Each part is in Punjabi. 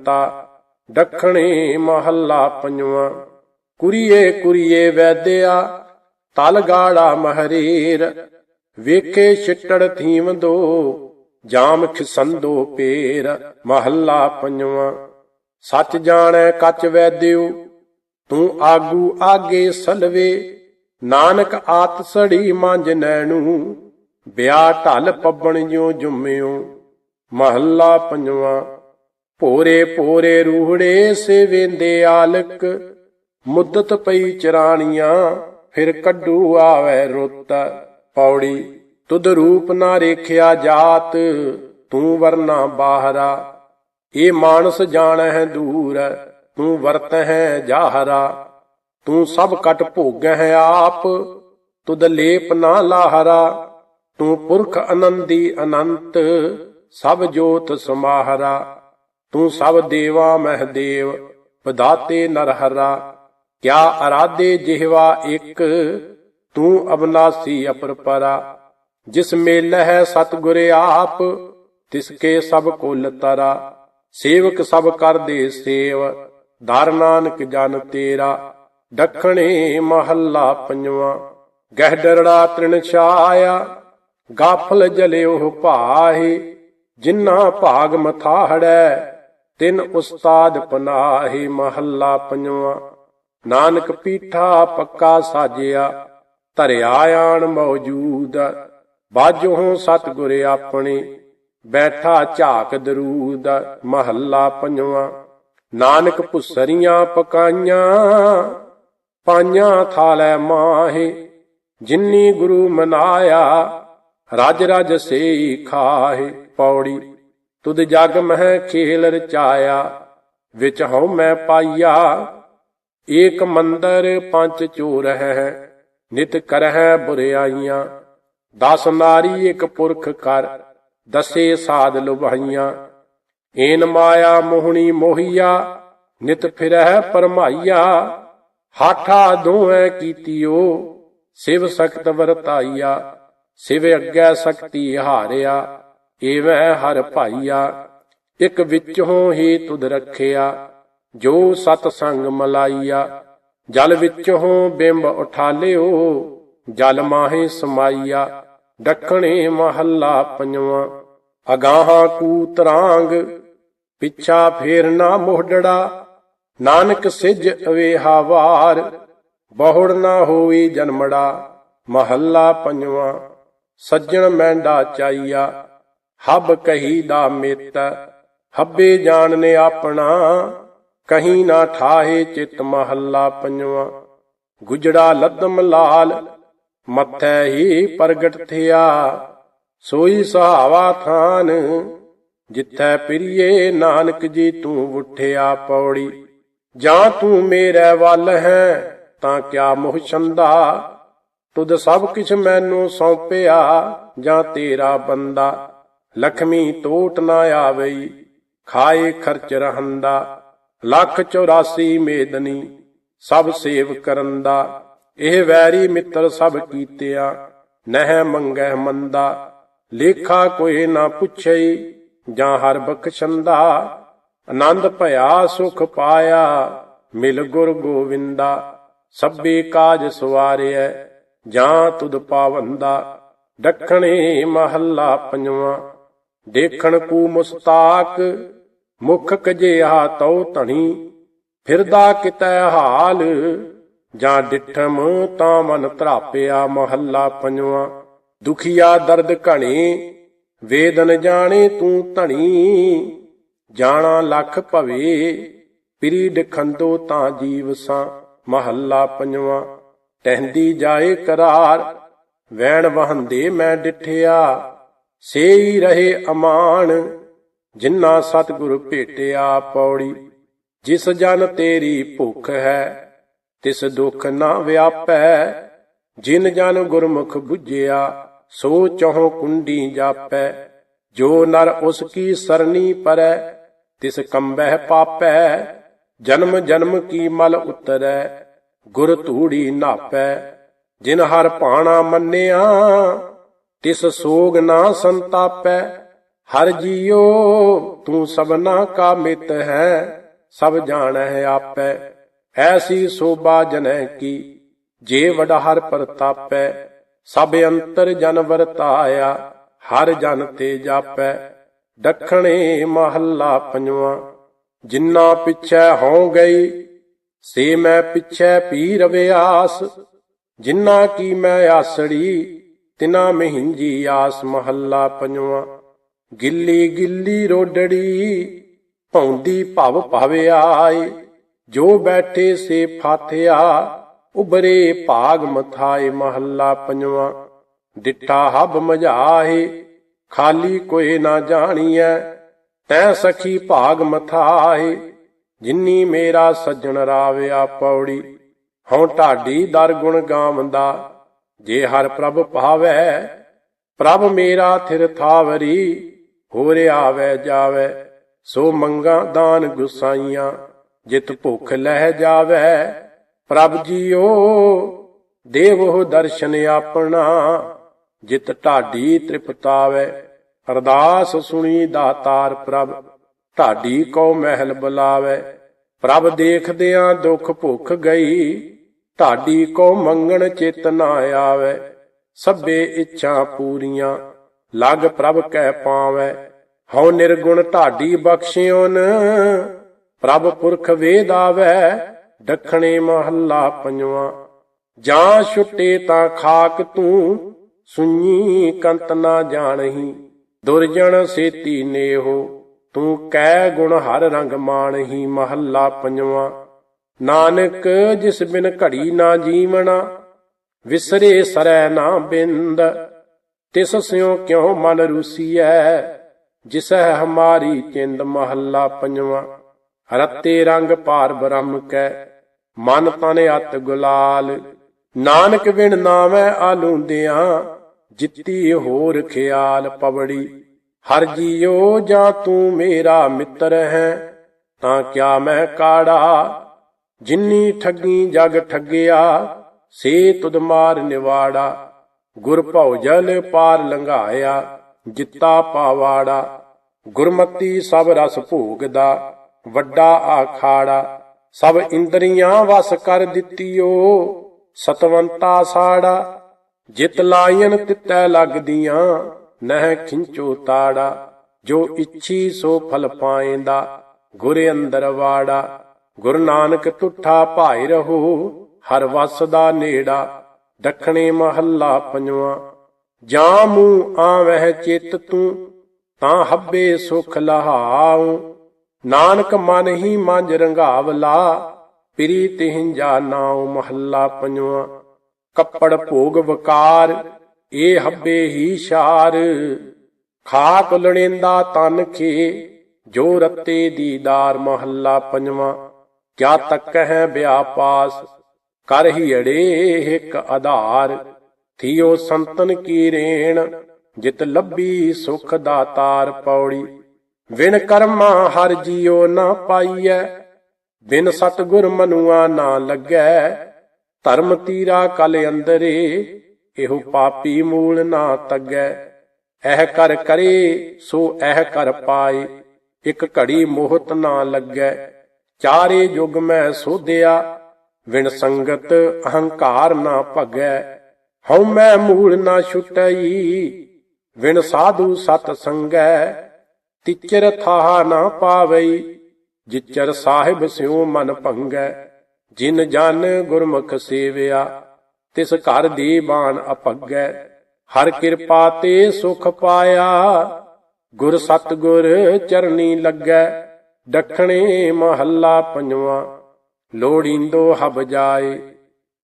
ਕੰਤਾ ਦੱਖਣੇ ਮਹੱਲਾ ਪੰਜਵਾਂ। ਕੁਰੀਏ ਕੁਰੀਏ ਵੈਦਿਆ, ਤਲ ਗਾੜਾ ਮਹਰੀਰ। ਵੇਖੇ ਛਿੱਟੜ ਥੀਵੰਦੋ ਜਾਮ ਖਿਸੰਦੋ ਪੇਰ। ਮਹੱਲਾ ਪੰਜਵਾਂ। ਸੱਚ ਜਾਣੈ ਕੱਚ ਵੈਦਿਓ, ਤੂੰ ਆਗੂ ਆਗੇ ਸਲਵੇ। ਨਾਨਕ ਆਤ ਸੜੀ ਮੰਜ ਨੈਣੂ, ਬਿਆ ਢਲ ਪੱਬਣ ਜਿਉ ਜੁਮਿਓ ਮਹੱਲਾ ਪੰਜਵਾਂ। ਭੋਰੇ ਭੋਰੇ ਰੂਹੜੇ ਸੇਵੇਂਦੇ ਆਲਕ, ਮੁੱਦਤ ਪਈ ਚਰਾਣੀਆਂ, ਫਿਰ ਕੱਢੂ ਆਵੇ ਰੁੱਤ, ਪੌੜੀ, ਤੁਧ ਰੂਪ ਨਾ ਰੇਖਿਆ ਜਾਤ, ਤੂੰ ਵਰਨਾ ਬਾਹਰਾ, ਇਹ ਮਾਨਸ ਜਾਣਹਿ ਦੂਰ, ਤੂੰ ਵਰਤਹਿ ਜਾਹਰਾ, ਤੂੰ ਸਭ ਕਟ ਭੋਗਹਿ ਆਪ, ਤੁਧ ਲੇਪ ਨਾ ਲਾਹਰਾ, ਤੂੰ ਪੁਰਖ ਅਨੰਦੀ ਅਨੰਤ, ਸਭ ਜੋਤ ਸਮਾਹਰਾ। ਤੂੰ ਸਭ ਦੇਵਾ ਮਹਿ ਦੇਵ ਪਦਾਤੇ ਨਰਹਰਾ, ਕਿਆ ਅਰਾਧੇ ਜਿਹਵਾ ਇੱਕ, ਤੂੰ ਅਬਨਾਸੀ ਅਪਰਪਰਾ। ਜਿਸ ਮੇਲ ਹੈ ਆਪ, ਤਿਸ ਕੇ ਸਭ ਕੁਲ ਤਰਾ। ਸੇਵਕ ਸਭ ਕਰਦੇ ਸੇਵ ਧਰ ਨਾਨਕ ਜਨ ਤੇਰਾ। ਦੱਖਣੇ ਮਹੱਲਾ ਪੰਜਵਾਂ ਗਹਿਡਰੜਾ ਤ੍ਰਿਣ ਛਾਇਆ। ਗਾਫਲ ਜਲਿਓ ਭਾਹੀ ਜਿਨ੍ਹਾਂ ਭਾਗ ਮਥਾਹੜੈ ਤਿੰਨ ਉਸਤਾਦ ਪਨਾਹੀ ਮਹੱਲਾ ਪੰਜਵਾਂ। ਨਾਨਕ ਪੀਠਾ ਪੱਕਾ ਸਾਜਿਆ ਧਰਿਆ ਆਣ ਮੌਜੂਦ। ਬਾਜੋਂ ਸਤਿਗੁਰ ਆਪਣੇ, ਬੈਠਾ ਝਾਕ ਦਰੂਦ। ਮਹੱਲਾ ਪੰਜਵਾਂ। ਨਾਨਕ ਭੁਸਰੀਆਂ ਪਕਾਈਆਂ, ਪਾਈਆਂ ਥਾਲੇ ਮਾਹੇ। ਜਿਨੀ ਗੁਰੂ ਮਨਾਇਆ, ਰਜ ਰਜ ਸੇਈ ਖਾਹੇ। ਪੌੜੀ ਤੁਧ ਜਗ ਮਹਿ ਖੇਲ ਰਚਾਇਆ ਵਿੱਚ ਹਉ ਮੈਂ ਪਾਈਆ। ਏਕ ਮੰਦਰ ਪੰਜ ਚੋਰ ਹੈ, ਨਿਤ ਕਰਹਿ ਬੁਰਿਆਈਆਂ। ਦਸ ਨਾਰੀ ਇੱਕ ਪੁਰਖ ਕਰ, ਦਸੇ ਸਾਧ ਲੁਭਾਈਆਂ। ਏਨ ਮਾਇਆ ਮੋਹਣੀ ਮੋਹੀਆ, ਨਿਤ ਫਿਰਹਿ ਪਰਮਾਈਆ। ਹਾਠਾ ਦੋਹੈ ਕੀਤੀਓ, ਸਿਵ ਸਖਤ ਵਰਤਾਈਆ, ਸਿਵ ਅੱਗੇ ਸਕਤੀ ਹਾਰਿਆ। ਏਵੈ ਹਰ ਭਾਈਆ, ਇਕ ਵਿੱਚੋਂ ਹੀ ਤੁਧ ਰੱਖਿਆ, ਜੋ ਸਤ ਸੰਗ ਮਲਾਈਆ। ਜਲ ਵਿੱਚੋਂ ਬਿੰਬ ਉਠਾਲਿਓ, ਜਲ ਮਾਹੇ ਸਮਾਈਆ। ਦੱਖਣੇ ਮਹੱਲਾ ਪੰਜਵਾਂ, ਅਗਾਹਾਂ ਕੂਤਰਾਂਗ, ਪਿੱਛਾ ਫੇਰ ਨਾ ਮੋਢੜਾ ਨਾਨਕ ਸਿਜ ਅਵੇਹਾ ਵਾਰ, ਬਹੁੜ ਨਾ ਹੋਈ ਜਨਮੜਾ। ਮਹੱਲਾ ਪੰਜਵਾਂ, ਸੱਜਣ ਮੈਂਡਾ ਚਾਈਆ। ਹੱਬ ਕਹੀ ਦਾ ਮਿੱਤ, ਹੱਬੇ ਜਾਣ ਨੇ ਆਪਣਾ, ਕਹੀਂ ਨਾ ਠਾਹੇ ਚਿਤ ਮਹੱਲਾ ਪੰਜਵਾਂ। ਗੁਜੜਾ ਲੱਦਮ ਲਾਲ, ਮੱਥੈ ਹੀ ਪ੍ਰਗਟ ਥਿਆ। ਸੋਈ ਸਹਾਵਾ ਥਾਨ, ਜਿੱਥੈ ਪ੍ਰਿਏ ਨਾਨਕ ਜੀ ਤੂੰ ਉਠਿਆ ਪੌੜੀ। ਜਾਂ ਤੂੰ ਮੇਰੇ ਵੱਲ ਹੈ, ਤਾਂ ਕਿਆ ਮੋਹ ਛੰਦਾ? ਤੁਧ ਸਭ ਕਿਛ ਮੈਨੂੰ ਸੌਂਪਿਆ, ਜਾਂ ਤੇਰਾ ਬੰਦਾ? ਲਖਮੀ ਤੋਟ ਨਾ ਆਵਈ, ਖਾਏ ਖਰਚ ਰਹੰਦਾ, ਲੱਖ 84 ਮੇਦਨੀ, ਸਭ ਸੇਵ ਕਰਨ ਦਾ ਇਹ ਵੈਰੀ ਮਿੱਤਰ ਸਭ ਕੀਤਿਆ, ਨਹਿ ਮੰਗੈ ਮੰਦਾ। ਲੇਖਾ ਕੋਈ ਨਾ ਪੁੱਛਈ, ਜਾਂ ਹਰ ਬਖਸ਼ੰਦਾ। ਆਨੰਦ ਭਇਆ ਸੁਖ ਪਾਇਆ, ਮਿਲ ਗੁਰ ਗੋਵਿੰਦਾ। ਸਭੇ ਕਾਜ ਸਵਾਰਿਐ, ਜਾਂ ਤੁਧ ਪਾਵੰਦਾ। ਦੱਖਣੇ ਮਹੱਲਾ ਪੰਜਵਾਂ। ਦੇਖਣ ਕੂ ਮੁਸਤਾਕ ਮੁਖ ਕਜਿਆ ਤਉ ਧਣੀ, ਫਿਰਦਾ ਕਿਤੈ ਹਾਲ, ਜਾਂ ਡਿਠਮ ਤਾਂ ਮਨ ਧਰਾਪਿਆ ਮਹੱਲਾ ਪੰਜਵਾਂ। ਦੁਖੀਆ ਦਰਦ ਘਣੇ, ਵੇਦਨ ਜਾਣੇ ਤੂੰ ਧਣੀ, ਜਾਣਾ ਲੱਖ ਭਵੇ, ਪਿਰੀ ਡਖੰਦੋ ਤਾਂ ਜੀਵ ਸਾਂ, ਮਹੱਲਾ ਪੰਜਵਾਂ। ਟਹਿੰਦੀ ਜਾਏ ਕਰਾਰ, ਵੈਣ ਵਹੰਦੇ ਮੈਂ ਡਿਠਿਆ ਸੇਈ ਰਹੇ ਅਮਾਨ ਜਿਨ੍ਹਾਂ ਸਤਿਗੁਰ ਭੇਟਿਆ ਪੌੜੀ। ਜਿਸ ਜਨ ਤੇਰੀ ਭੁੱਖ ਹੈ, ਤਿਸ ਦੁਖ ਨਾ ਵਿਆਪੈ। ਜਿਨ ਜਨ ਗੁਰਮੁਖ 부ਝਿਆ ਸੋ ਚਹੁ ਕੁੰਡੀ ਜਾਪੈ। ਜੋ ਨਰ ਉਸ ਕੀ ਸਰਨੀ ਪਰੈ, ਤਿਸ ਕੰਬਹਿ ਪਾਪੈ। ਜਨਮ ਜਨਮ ਕੀ ਮਲ ਉਤਰੈ, ਗੁਰ ਧੂੜੀ ਨਾਪੈ। ਜਿਨ ਹਰ ਪਾਣਾ ਮੰਨਿਆ ਤਿਸ ਸੋਗ ਨਾ ਸੰਤਾਪੈ, ਹਰ ਜੀਓ ਤੂੰ ਸਭਨਾ ਕਾ ਮਿਤ ਹੈ, ਸਭ ਜਾਣੈ ਆਪੈ। ਐਸੀ ਸੋਭਾ ਜਨੈ ਕੀ, ਜੇ ਵਡ ਹਰ ਪ੍ਰਤਾਪੈ, ਸਭ ਅੰਤਰ ਜਨ ਵਰਤਾਇਆ ਹਰ ਜਨ ਤੇ ਜਾਪੈ। ਦੱਖਣੇ ਮਹੱਲਾ ਪੰਜਵਾਂ, ਜਿੰਨਾ ਪਿਛੈ ਹਉ ਗਈ, ਸੇ ਮੈਂ ਪਿਛੈ ਪੀ ਰਵਿਆਸ, ਜਿੰਨਾ ਕੀ ਮੈਂ ਆਸੜੀ ਤਿਨਾ ਮਹਿੰਜੀ ਆਸ ਮਹੱਲਾ ਪੰਜਵਾਂ। ਗਿੱਲੀ ਗਿੱਲੀ ਰੋਡੜੀ ਭੌਂਦੀ ਭਵ ਭਵੇ ਆਏ। ਜੋ ਬੈਠੇ ਸੇ ਫਾਥਿਆ ਉਬਰੇ ਭਾਗ ਮਥਾਏ ਮਹੱਲਾ ਪੰਜਵਾਂ। ਡਿੱਠਾ ਹਬ ਮਝਾਏ, ਖਾਲੀ ਕੋਏ ਨਾ ਜਾਣੀਐ। ਤੈ ਸਖੀ ਭਾਗ ਮਥਾਏ, ਜਿਨੀ ਮੇਰਾ ਸੱਜਣ ਰਾਵਿਆ ਪੌੜੀ। ਹਉ ਢਾਡੀ ਦਰ ਗੁਣ ਗਾਵੰਦਾ ਜੇ ਹਰ ਪ੍ਰਭ ਭਾਵੈ ਪ੍ਰਭ ਮੇਰਾ ਥਿਰ ਥਾਵਰੀ, ਹੋਰ ਆਵੈ, ਜਾਵੈ, ਸੋ ਮੰਗਾ ਦਾਨ ਗੁਸਾਈਆਂ, ਜਿਤ ਭੁਖ ਲਹਿ ਜਾਵੈ, ਪ੍ਰਭ ਜੀਓ, ਦੇਵੋ ਦਰਸ਼ਨ ਆਪਣਾ, ਜਿਤ ਢਾਡੀ ਤ੍ਰਿਪਤਾਵੈ, ਅਰਦਾਸ ਸੁਣੀ ਦਾਤਾਰ ਪ੍ਰਭ, ਢਾਡੀ ਕੋ ਮਹਿਲ ਬੁਲਾਵੈ, ਪ੍ਰਭ ਦੇਖਦਿਆਂ ਦੁਖ ਭੁਖ ਗਈ ਢਾਡੀ ਕੋ ਮੰਗਣ ਚਿਤ ਨਾ ਆਵੈ, ਸਭੇ ਇੱਛਾ ਪੂਰੀਆਂ, ਲਗ ਪ੍ਰਭ ਕਹਿ ਪਾਵੈ। ਹਉ ਨਿਰਗੁਣ ਢਾਡੀ ਬਖਸ਼ਿਓਨ, ਪ੍ਰਭ ਪੁਰਖ ਵੇਦ ਆਵੈ ਦੱਖਣੇ ਮਹੱਲਾ ਪੰਜਵਾਂ। ਜਾਂ ਛੁੱਟੇ ਤਾਂ ਖਾਕ ਤੂੰ ਸੁਣੀ ਕੰਤ ਨਾ ਜਾਣਹੀ। ਦੁਰਜਣ ਸੇਤੀ ਨੇਹੋ, ਤੂੰ ਕਹਿ ਗੁਣ ਹਰ ਰੰਗ ਮਾਣਹੀ, ਮਹੱਲਾ ਪੰਜਵਾਂ। ਨਾਨਕ ਜਿਸ ਬਿਨ ਘੜੀ ਨਾ ਜੀਵਣਾ, ਵਿਸਰੇ ਸਰੈ ਨਾ ਬਿੰਦ। ਤਿਸ ਸਿਉ ਕਿਉ ਮਨ ਰੂਸੀਐ ਜਿਸੈ ਹਮਾਰੀ ਚਿੰਦ ਮਹੱਲਾ ਪੰਜਵਾਂ। ਰਤੇ ਰੰਗ ਭਾਰ ਬ੍ਰਹਮ ਕੈ, ਮਨ ਤਨ ਅਤ ਗੁਲਾਲ। ਨਾਨਕ ਬਿਨ ਨਾਮੈ ਆਲੂੰਦਿਆਂ, ਜਿੱਤੀ ਹੋਰ ਖਿਆਲ ਪਵੜੀ। ਹਰ ਜੀਓ ਜਾਂ ਤੂੰ ਮੇਰਾ ਮਿੱਤਰ ਹੈ, ਤਾਂ ਕਿਆ ਮੈਂ ਕਾੜਾ ਜਿੰਨੀ ਠੱਗੀ ਜਗ ਠੱਗਿਆ, ਸੇ ਤੁਧ ਮਾਰ ਨਿਵਾੜਾ। ਗੁਰ ਭਉਜਲ ਪਾਰ ਲੰਘਾਇਆ, ਜਿੱਤਾ ਪਾਵਾੜਾ। ਗੁਰਮਤੀ ਸਭ ਰਸ ਭੋਗਦਾ, ਵੱਡਾ ਆਖਾੜਾ। ਸਭ ਇੰਦਰੀਆਂ ਵਸ ਕਰ ਦਿੱਤੀਓ, ਸਤਵੰਤਾ ਸਾੜਾ। ਜਿਤ ਲਾਇਨ ਤਿੱਤੈ ਲੱਗਦੀਆਂ, ਨਹਿ ਖਿੰਚੋ ਤਾੜਾ। ਜੋ ਇੱਛੀ ਸੋ ਫਲ ਪਾਏਂਦਾ ਗੁਰ ਅੰਦਰ ਵਾੜਾ। ਗੁਰ ਨਾਨਕ ਤੁਠਾ ਭਾਈ ਰਹੋ, ਹਰ ਵਸ ਦਾ ਨੇੜਾ, ਦੱਖਣੇ ਮਹੱਲਾ ਪੰਜਵਾਂ। ਜਾਂ ਮੂੰ ਆਵਹਿ ਚਿਤ ਤੂੰ, ਤਾਂ ਹੱਬੇ ਸੁਖ ਲਹਾਉ। ਨਾਨਕ ਮਨ ਹੀ ਮੰਜ ਰੰਗਾਵਲਾ, ਪਿਰੀ ਤਿਹੰਜਾ ਨਾਉ ਮਹੱਲਾ ਪੰਜਵਾਂ। ਕੱਪੜ ਭੋਗ ਵਕਾਰ ਇਹ ਹੱਬੇ ਹੀ ਸ਼ਾਰ। ਖਾਕ ਲਣੇਂਦਾ ਤਨ ਖੇ, ਜੋ ਰਤੇ ਦੀਦਾਰ ਮਹੱਲਾ ਪੰਜਵਾਂ। ਕਿਆ ਤੱਕ ਹੈ ਵਿਆਪਾਸ ਕਰ ਹੀ ਅੜੇ ਇੱਕ ਆਧਾਰ। ਥੀਓ ਸੰਤਨ ਕੀ ਰੇਣ? ਜਿਤ ਲੱਭੀ ਸੁਖ ਦਾਤਾਰ ਪੌੜੀ। ਵਿਣ ਕਰਮਾ ਹਰ ਜੀਉ ਨਾ ਪਾਈਐ। ਬਿਨ ਸਤਗੁਰ ਮਨੁਆ ਨਾ ਲੱਗੈ। ਧਰਮ ਤੀਰਾ ਕਲ ਅੰਦਰੇ, ਇਹੋ ਪਾਪੀ ਮੂਲ ਨਾ ਤੱਗੈ। ਇਹ ਕਰ ਕਰੇ, ਸੋ ਇਹ ਕਰ ਪਾਏ। ਇਕ ਘੜੀ ਮੋਹਤ ਨਾ ਲੱਗੈ। ਚਾਰੇ ਯੁਗ ਮੈਂ ਸੋਧਿਆ ਵਿਣ ਸੰਗਤ ਅਹੰਕਾਰ ਨਾ ਭਗੈ। ਹਉ ਮੈਂ ਮੂਲ ਨਾ ਛੁਟਈ ਵਿਣ ਸਾਧੂ ਸਤ ਸੰਗੈ। ਤਿਚਰ ਥਾਹ ਨਾ ਪਾਵਈ, ਜਿਚਰ ਸਾਹਿਬ ਸਿਉ ਮਨ ਭੰਗੈ। ਜਿਨ ਜਨ ਗੁਰਮੁਖ ਸੇਵਿਆ, ਤਿਸ ਘਰ ਦੀ ਬਾਣ ਅਪੱਗੈ। ਹਰ ਕਿਰਪਾ ਤੇ ਸੁਖ ਪਾਇਆ, ਗੁਰ ਸਤਗੁਰ ਚਰਨੀ ਲੱਗੈ। ਦੱਖਣੇ ਮਹੱਲਾ ਪੰਜਵਾਂ, ਲੋੜੀਂਦੋ ਹਬ ਜਾਏ,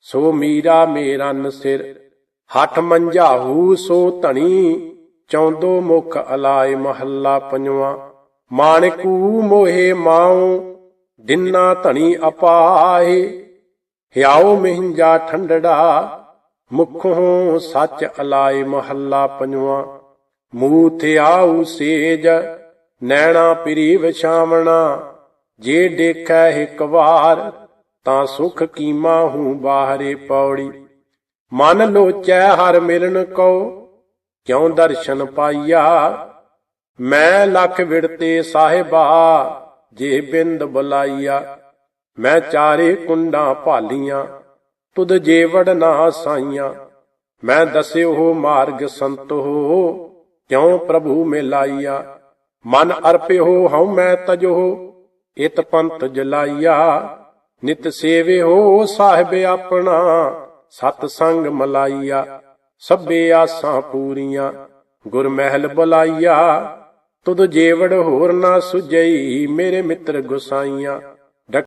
ਸੋ ਮੀਰਾ ਮੇਰਨ ਸਿਰ। ਹੱਠ ਮੰਝਾਹੂ ਸੋ ਧਣੀ, ਚੌਂਦੋ ਮੁਖ ਅਲਾਏ ਮਹੱਲਾ ਪੰਜਵਾਂ। ਮਾਣਕੂ ਮੋਹੇ ਮਾਉ, ਦਿਨਾ ਧਣੀ ਅਪਾਏ ਹਿਆਉ ਮਹਿੰਜਾ ਠੰਡੜਾ, ਮੁਖੋਂ ਸੱਚ ਅਲਾਏ ਮਹੱਲਾ ਪੰਜਵਾਂ। ਮੂਥ ਆਉ ਸੇਜ ਨੈਣਾ ਪਿਰੀ ਵਿਛਾਵਣਾ, ਜੇ ਦੇਖੈ ਇੱਕ ਵਾਰ, ਤਾਂ ਸੁਖ ਕੀਮਾ ਹੂੰ ਬਾਹਰੇ ਪੌੜੀ। ਮਨ ਲੋਚੈ ਹਰ ਮਿਲਣ ਕੋ ਕਿਉ ਦਰਸ਼ਨ ਪਾਈਆ? ਮੈਂ ਲੱਖ ਵਿੜਤੇ ਸਾਹਿਬਾ, ਜੇ ਬਿੰਦ ਬੁਲਾਈਆ। ਮੈਂ ਚਾਰੇ ਕੁੰਡਾਂ ਭਾਲੀਆਂ, ਤੁਧ ਜੇਵੜ ਨਾ ਸਾਈਆਂ। ਮੈਂ ਦਸਿਓ ਮਾਰਗ ਸੰਤੋ ਕਿਉ ਪ੍ਰਭੂ ਮਿਲਾਈਆ? ਮਨ ਅਰਪਿਓ ਹਉ ਮੈਂ ਤਜੋ, ਇਤ ਪੰਤ ਜਲਾਈਆ ਨਿਤ ਸੇਵਿਓ ਸਾਹਿਬ ਆਪਣਾ, ਸਤ ਸੰਗ ਮਲਾਈਆ ਸਭੇ ਆਸਾਂ ਪੂਰੀਆਂ, ਗੁਰ ਮਹਿਲ ਬੁਲਾਈਆ ਤੁਧ ਜੇਵੜ ਹੋਰ ਨਾ ਸੁਜਈ ਮੇਰੇ ਮਿੱਤਰ ਗੁਸਾਈਆਂ।